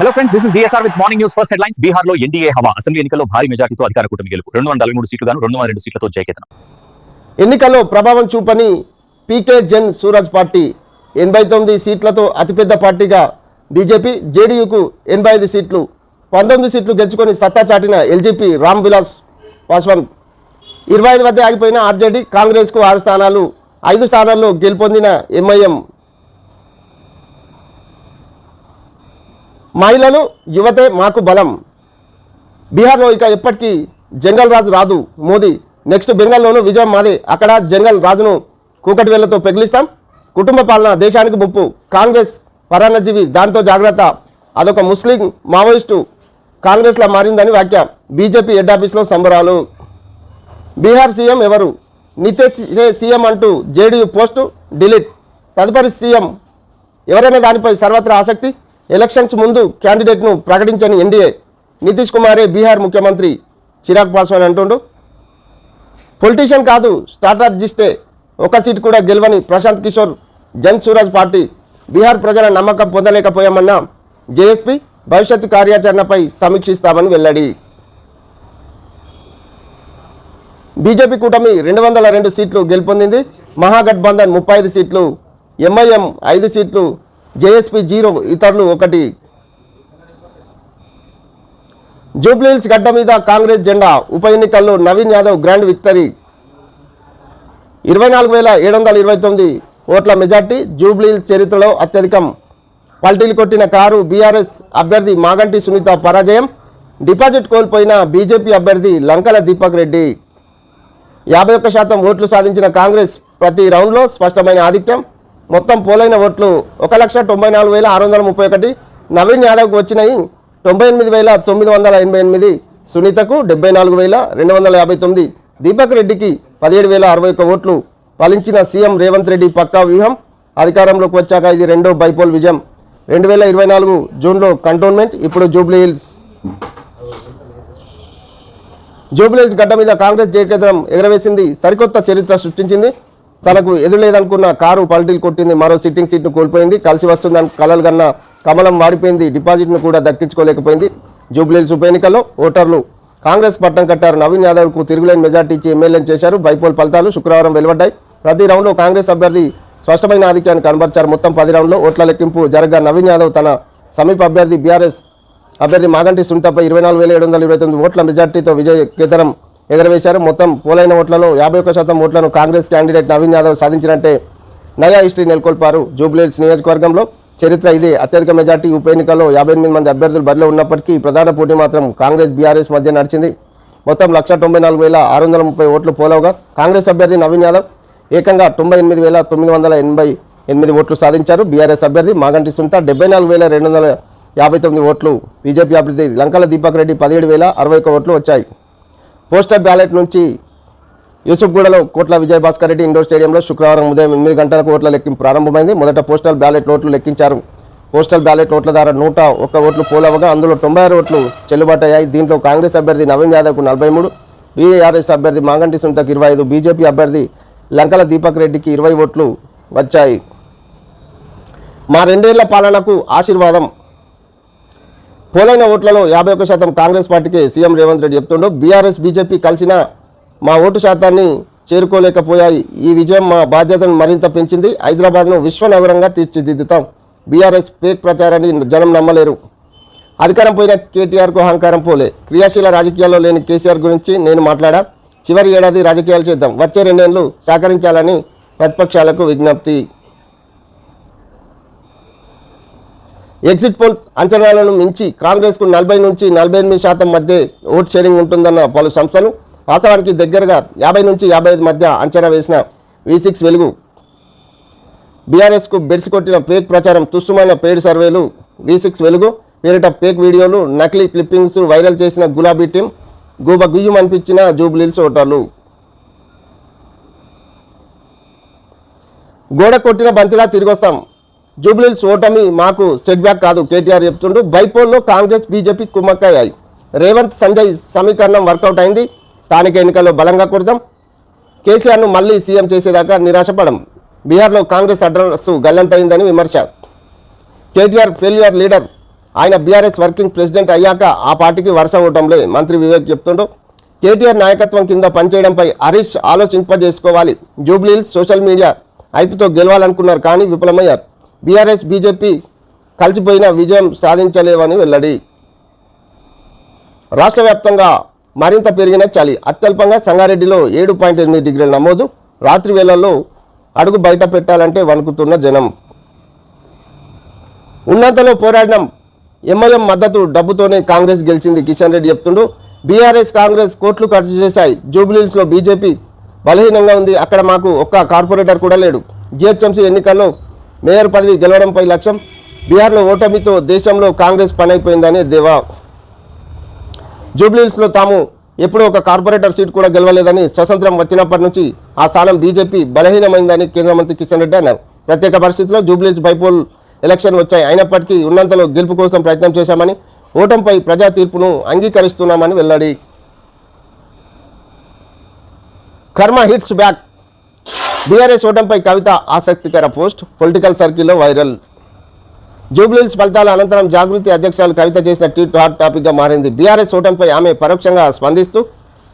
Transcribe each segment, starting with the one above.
Hello friends this is DSR with morning news first headlines బీహార్లో NDA హవా. Assembly ఎన్నికల్లో భారీ మెజార్టీతో అధికార కూటమి గెలుపు. రెండు వందల మూడు సీట్లు గాను రెండు వందల రెండు సీట్లతో జయకేతనం. ఎన్నికల్లో ప్రభావం చూపని పీకే జెన్ సూరజ్ పార్టీ ఎనభై తొమ్మిది సీట్లతో అతిపెద్ద పార్టీగా బీజేపీ జేడీయూకు ఎనభై ఐదు సీట్లు పంతొమ్మిది సీట్లు గెలుచుకొని సత్తా చాటిన ఎల్జీపీ రామ్ విలాస్ పాస్వాన్ ఇరవై ఐదు వద్ద ఆగిపోయిన ఆర్జేడీ కాంగ్రెస్కు ఆరు స్థానాలు ఐదు స్థానాల్లో గెలుపొందిన ఎంఐఎం మహిళలు యువతే మాకు బలం. బీహార్లో ఇక ఎప్పటికీ జంగల్ రాజు రాదు మోదీ. నెక్స్ట్ బెంగాల్లోనూ విజయం మాదే. అక్కడ జంగల్ రాజును కూకటి వేళ్ళతో పెగిలిస్తాం. కుటుంబ పాలన దేశానికి ముప్పు కాంగ్రెస్ పరాన్నజీవి దాంతో జాగ్రత్త. అదొక ముస్లిం మావోయిస్టు కాంగ్రెస్లా మారిందని వ్యాఖ్య. బీజేపీ హెడ్ ఆఫీస్లో సంబరాలు. బీహార్ సీఎం ఎవరు? నితీష్ సీఎం అంటూ జేడీయూ పోస్టు డిలీట్. తదుపరి సీఎం ఎవరైనా దానిపై సర్వత్రా ఆసక్తి? ఎలక్షన్స్ ముందు క్యాండిడేట్ను ప్రకటించని ఎన్డీఏ నితీష్ కుమారే బీహార్ ముఖ్యమంత్రి చిరాగ్ పాస్వాన్ అంటుండు. పొలిటీషియన్ కాదు స్ట్రాటజిస్టే ఒక సీట్ కూడా గెలవని ప్రశాంత్ కిషోర్ జన్ సూరజ్ పార్టీ బీహార్ ప్రజల నమ్మకం పొందలేకపోయామన్న జేఎస్పీ భవిష్యత్తు కార్యాచరణపై సమీక్షిస్తామని వెల్లడి. బీజేపీ కూటమి రెండు వందల రెండు సీట్లు గెలుపొందింది. మహాగఠబంధన్ ముప్పై ఐదు సీట్లు ఎంఐఎం ఐదు సీట్లు జేఎస్పీ జీరో ఇతరులు ఒకటి. జూబ్లీహిల్స్ గడ్డ మీద కాంగ్రెస్ జెండా ఉప ఎన్నికల్లో నవీన్ యాదవ్ గ్రాండ్ విక్టరీ. ఇరవై నాలుగు వేల ఏడు వందల ఇరవై తొమ్మిది ఓట్ల మెజార్టీ జూబ్లీహిల్స్ చరిత్రలో అత్యధికం. పల్టీలు కొట్టిన కారు బీఆర్ఎస్ అభ్యర్థి మాగంటి సునీత పరాజయం. డిపాజిట్ కోల్పోయిన బీజేపీ అభ్యర్థి లంకల దీపక్ రెడ్డి. యాభై ఒక్క శాతం ఓట్లు సాధించిన కాంగ్రెస్ ప్రతి రౌండ్లో స్పష్టమైన ఆధిక్యం. మొత్తం పోలైన ఓట్లు ఒక లక్ష తొంభై నాలుగు వేల ఆరు వందల ముప్పై ఒకటి. నవీన్ యాదవ్కు వచ్చినాయి తొంభై ఎనిమిది వేల తొమ్మిది వందల ఎనభై ఎనిమిది. సునీతకు డెబ్బై నాలుగు వేల రెండు వందల యాభై తొమ్మిది. దీపక్ రెడ్డికి పదిహేడు వేల అరవై ఒక్క ఓట్లు. ఫలించిన సీఎం రేవంత్ రెడ్డి పక్కా వ్యూహం. అధికారంలోకి వచ్చాక ఇది రెండో బైపోల్ విజయం. రెండు వేల ఇరవై నాలుగు జూన్లో కంటోన్మెంట్ ఇప్పుడు జూబ్లీ హిల్స్ జూబ్లీహిల్స్ గడ్డ మీద కాంగ్రెస్ జయకేంద్రం ఎగరవేసింది. సరికొత్త చరిత్ర సృష్టించింది. తనకు ఎదురులేదనుకున్న కారు పల్టీలు కొట్టింది మరో సిట్టింగ్ సీట్ను కోల్పోయింది. కలిసి వస్తుందని కలలు కన్నా కమలం వాడిపోయింది డిపాజిట్ను కూడా దక్కించుకోలేకపోయింది. జూబ్లీహిల్స్ ఉప ఎన్నికల్లో ఓటర్లు కాంగ్రెస్ పట్టం కట్టారు. నవీన్ యాదవ్కు తిరుగులేని మెజార్టీ ఇచ్చి ఎమ్మెల్యేలు చేశారు. బైపోల్ ఫలితాలు శుక్రవారం వెలువడ్డాయి. ప్రతి రౌండ్లో కాంగ్రెస్ అభ్యర్థి స్పష్టమైన ఆధిక్యాన్ని కనబరిచారు. మొత్తం పది రౌండ్లో ఓట్ల లెక్కింపు జరగా నవీన్ యాదవ్ తన సమీప అభ్యర్థి బీఆర్ఎస్ అభ్యర్థి మాగంటి సునీతపై ఇరవై నాలుగు వేల ఏడు వందల ఇరవై తొమ్మిది ఓట్ల మెజార్టీతో విజయ కేతరం ఎగరవేశారు. మొత్తం పోలైన ఓట్లలో యాభై ఒక్క శాతం ఓట్లను కాంగ్రెస్ క్యాండిడేట్ నవీన్ యాదవ్ సాధించినట్టే నయా హిస్టరీ నెలకొల్పారు. జూబ్లీహిల్స్ నియోజకవర్గంలో చరిత్ర ఇదే. అత్యధిక మెజార్టీ ఉప ఎన్నికల్లో యాభై ఎనిమిది మంది అభ్యర్థులు బరిలో ఉన్నప్పటికీ ప్రధాన పోటీ మాత్రం కాంగ్రెస్ బీఆర్ఎస్ మధ్య నడిచింది. మొత్తం లక్ష తొంభై నాలుగు వేల ఆరు వందల ముప్పై ఓట్లు పోలవగా కాంగ్రెస్ అభ్యర్థి నవీన్ యాదవ్ ఏకంగా తొంభై ఎనిమిది వేల తొమ్మిది వందల ఎనభై ఎనిమిది ఓట్లు సాధించారు. బీఆర్ఎస్ అభ్యర్థి మాగంటి సునీత డెబ్బై నాలుగు వేల రెండు వందల యాభై తొమ్మిది ఓట్లు. బీజేపీ అభ్యర్థి లంకల దీపక్ రెడ్డి పదిహేడు వేల అరవై ఒక్క ఓట్లు వచ్చాయి. పోస్టల్ బ్యాలెట్ నుంచి యూసుఫ్గూడలో కోట్ల విజయభాస్కర్ రెడ్డి ఇండోర్ స్టేడియంలో శుక్రవారం ఉదయం ఎనిమిది గంటలకు ఓట్ల లెక్కింపు ప్రారంభమైంది. మొదట పోస్టల్ బ్యాలెట్ ఓట్లు లెక్కించారు. పోస్టల్ బ్యాలెట్ ఓట్ల ద్వారా నూట ఒక్క ఓట్లు పోలవగా అందులో తొంభై ఆరు ఓట్లు చెల్లుబాటు అయ్యాయి దీంట్లో కాంగ్రెస్ అభ్యర్థి నవీన్ యాదవ్కు నలభై మూడు బీఆర్ఎస్ అభ్యర్థి మాగంటి సునీతకు ఇరవై ఐదు బీజేపీ అభ్యర్థి లంకల దీపక్ రెడ్డికి ఇరవై ఓట్లు వచ్చాయి. మా రెండేళ్ళ పాలనకు ఆశీర్వాదం పోలైన ఓట్లలో యాభై ఒక్క శాతం కాంగ్రెస్ పార్టీకి సీఎం రేవంత్ రెడ్డి చెప్తుండో. బీఆర్ఎస్ బీజేపీ కలిసిన మా ఓటు శాతాన్ని చేరుకోలేకపోయాయి. ఈ విజయం మా బాధ్యతను మరింత పెంచింది. హైదరాబాద్ను విశ్వనగరంగా తీర్చిదిద్దుతాం. బీఆర్ఎస్ ఫేక్ ప్రచారాన్ని జనం నమ్మలేరు. అధికారం పోయిన కేటీఆర్కు అహంకారం పోలే. క్రియాశీల రాజకీయాల్లో లేని కేసీఆర్ గురించి నేను మాట్లాడా? చివరి ఏడాది రాజకీయాలు చేద్దాం. వచ్చే రెండేళ్ళు సహకరించాలని ప్రతిపక్షాలకు విజ్ఞప్తి. ఎగ్జిట్ పోల్ అంచనాలను మించి కాంగ్రెస్కు నలభై నుంచి నలభై ఎనిమిది శాతం మధ్య ఓట్ షేరింగ్ ఉంటుందన్న పలు సంస్థలు వాస్తవానికి దగ్గరగా యాభై నుంచి యాభై ఐదు మధ్య అంచనా వేసిన వి సిక్స్ వెలుగు. బీఆర్ఎస్కు బెడిసి కొట్టిన ఫేక్ ప్రచారం తుస్సుమైన పేడ్ సర్వేలు వి సిక్స్ వెలుగు. పేరిట ఫేక్ వీడియోలు నకిలీ క్లిప్పింగ్స్ వైరల్ చేసిన గులాబీ టీం గూబ గుయ్యం అనిపించిన జూబ్లీల్స్ ఓటర్లు. గోడ కొట్టిన బంతిలా తిరిగి వస్తాం జూబ్లీల్స్ ఓటమి మాకు సెట్ బ్యాక్ కాదు. కేటీఆర్ చెప్తుంటూ బైపోల్లో కాంగ్రెస్ బీజేపీ కుమ్మక్కయ్యాయి. రేవంత్ సంజయ్ సమీకరణం వర్కౌట్ అయింది. స్థానిక ఎన్నికల్లో బలంగా కుడదాం. కేసీఆర్ను మళ్ళీ సీఎం చేసేదాకా నిరాశపడం. బీహార్లో కాంగ్రెస్ అడ్రస్ గల్లంతైందని విమర్శ. KTR failure leader. ఆయన బీఆర్ఎస్ వర్కింగ్ ప్రెసిడెంట్ అయ్యాక ఆ పార్టీకి వరుస ఓటంలే మంత్రి వివేక్ చెప్తుండో. కేటీఆర్ నాయకత్వం కింద పనిచేయడంపై హరీష్ ఆలోచింపజేసుకోవాలి. జూబ్లీహిల్స్ సోషల్ మీడియా ఐపుతో గెలవాలనుకున్నారు కానీ విఫలమయ్యారు. బీఆర్ఎస్ బీజేపీ కలిసిపోయిన విజయం సాధించలేవని వెల్లడి. రాష్ట్ర వ్యాప్తంగా మరింత పెరిగిన చలి. అత్యల్పంగా సంగారెడ్డిలో ఏడు పాయింట్ ఎనిమిది డిగ్రీల నమోదు. రాత్రి వేళల్లో అడుగు బయట పెట్టాలంటే వణుకుతున్న జనం. ఉన్నంతలో పోరాడడం ఎంఐఎం మద్దతు డబ్బుతోనే కాంగ్రెస్ గెలిచింది కిషన్ రెడ్డి చెప్తుండు. బీఆర్ఎస్ కాంగ్రెస్ కోట్లు ఖర్చు చేశాయి. జూబ్లీహిల్స్లో బీజేపీ బలహీనంగా ఉంది. అక్కడ మాకు ఒక్క కార్పొరేటర్ కూడా లేడు. జిహెచ్ఎంసీ ఎన్నికల్లో మేయర్ పదవి గెలవడంపై లక్ష్యం. బీహార్లో ఓటమితో దేశంలో కాంగ్రెస్ పనైపోయిందని దేవా. జూబ్లీహిల్స్లో తాము ఎప్పుడూ ఒక కార్పొరేటర్ సీట్ కూడా గెలవలేదని స్వతంత్రం వచ్చినప్పటి నుంచి ఆ స్థానం బీజేపీ బలహీనమైందని కేంద్ర మంత్రి కిషన్ రెడ్డి అన్నారు. ప్రత్యేక పరిస్థితుల్లో జూబ్లీహిల్స్ బైపోల్ ఎలక్షన్ వచ్చాయి. అయినప్పటికీ ఉన్నంతలో గెలుపు కోసం ప్రయత్నం చేశామని ఓటంపై ప్రజా తీర్పును అంగీకరిస్తున్నామని వెల్లడి. కర్మ హిట్స్ బ్యాక్ బీఆర్ఎస్ ఓటంపై కవిత ఆసక్తికర పోస్ట్ పొలిటికల్ సర్కిల్లో వైరల్. జూబ్లీహిల్స్ ఫలితాల అనంతరం జాగృతి అధ్యక్షురాలు కవిత చేసిన ట్వీట్ హాట్ టాపిక్గా మారింది. బీఆర్ఎస్ ఓటంపై ఆమె పరోక్షంగా స్పందిస్తూ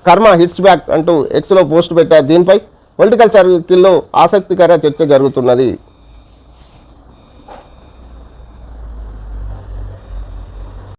కర్మ హిట్స్ బ్యాక్ అంటూ ఎక్స్లో పోస్ట్ పెట్టారు దీనిపై. పొలిటికల్ సర్కిల్లో ఆసక్తికర చర్చ జరుగుతున్నది.